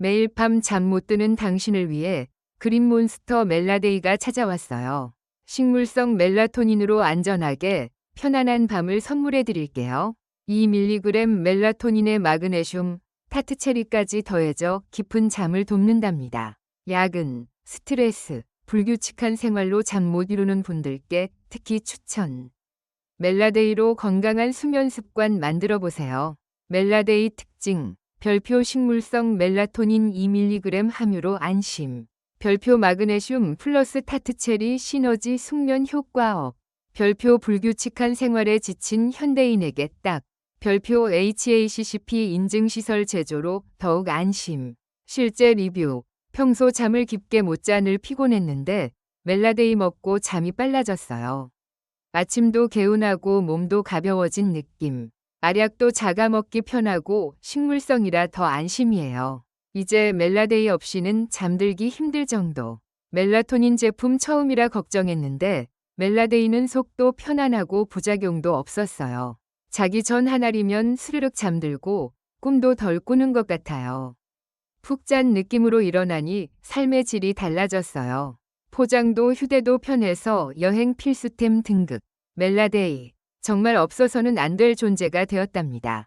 매일 밤 잠 못 드는 당신을 위해 그린 몬스터 멜라데이가 찾아왔어요. 식물성 멜라토닌으로 안전하게 편안한 밤을 선물해 드릴게요. 2mg 멜라토닌에 마그네슘, 타트체리까지 더해져 깊은 잠을 돕는답니다. 야근, 스트레스, 불규칙한 생활로 잠 못 이루는 분들께 특히 추천. 멜라데이로 건강한 수면 습관 만들어 보세요. 멜라데이 특징, 별표 식물성 멜라토닌 2mg 함유로 안심. 별표 마그네슘 플러스 타트체리 시너지 숙면 효과업. 별표 불규칙한 생활에 지친 현대인에게 딱. 별표 HACCP 인증시설 제조로 더욱 안심. 실제 리뷰. 평소 잠을 깊게 못 자늘 피곤했는데 멜라데이 먹고 잠이 빨라졌어요. 아침도 개운하고 몸도 가벼워진 느낌. 알약도 작아 먹기 편하고 식물성이라 더 안심이에요. 이제 멜라데이 없이는 잠들기 힘들 정도. 멜라토닌 제품 처음이라 걱정했는데 멜라데이는 속도 편안하고 부작용도 없었어요. 자기 전 하나리면 스르륵 잠들고 꿈도 덜 꾸는 것 같아요. 푹 잔 느낌으로 일어나니 삶의 질이 달라졌어요. 포장도 휴대도 편해서 여행 필수템 등급. 멜라데이. 정말 없어서는 안 될 존재가 되었답니다.